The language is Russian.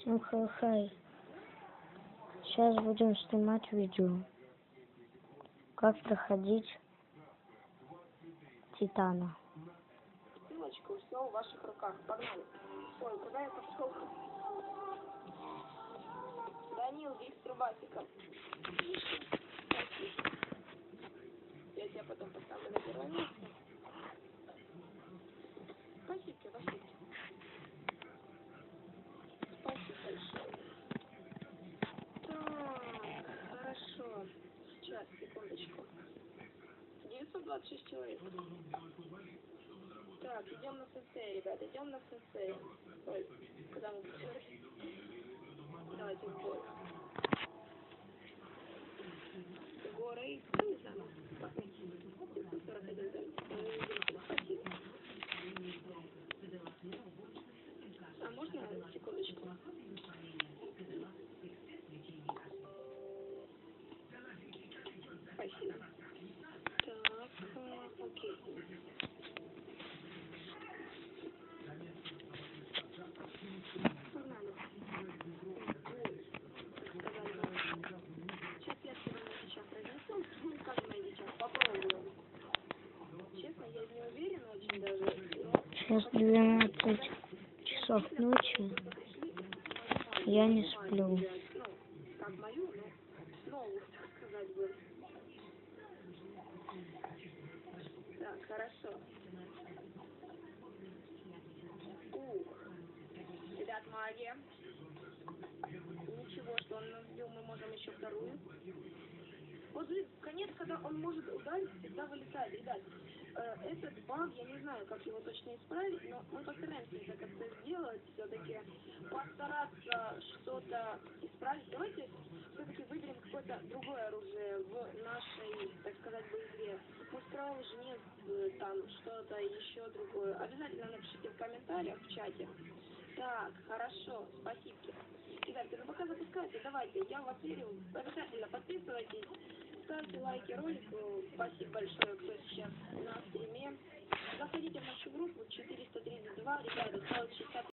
Всем хай-хай. Сейчас будем снимать видео. Как проходить Титана. Ссылочка все в ваших руках. Погнали. Ой, куда я пошел? Данил, Виктор Басиков. Я тебя потом поставлю на первое место. Спасибо, спасибо. Спасибо большое. Так, хорошо. Сейчас, секундочку. 926 человек. Так, идем на сенсей, ребята, идем на сенсей. Ой, куда мы бежали? Давайте в. Горы, ну, не знаю. 941, да. Спасибо. А можно секундочку? Спасибо. Так, э, окей. Погнали. Сейчас я тебе на сейчас разнесу. Ну, как на сейчас, попробую. Честно, я не уверена очень даже. Но Сейчас 12 часов ночи. Я не сплю. ну, как мою, но новую, так сказать бы. Хорошо. Ух. Ребят, магия. Ничего, что он нас сбил, мы можем еще вторую. Вот, блин, конец, когда он может ударить, всегда вылетает. Ребят, э, этот баг, я не знаю, как его точно исправить, но мы постараемся это как-то сделать, все-таки постараться что-то исправить. Давайте все-таки выберем какое-то другое оружие в нашей, так сказать, бы Мустрал, жнец, э, там что-то еще другое. Обязательно напишите в комментариях в чате. Так, хорошо, спасибо. Ребята, ну пока запускается, давайте, я вас верю. Обязательно подписывайтесь, ставьте лайки ролику. Спасибо большое, кто сейчас на стриме. Заходите в нашу группу 432, ребята, 160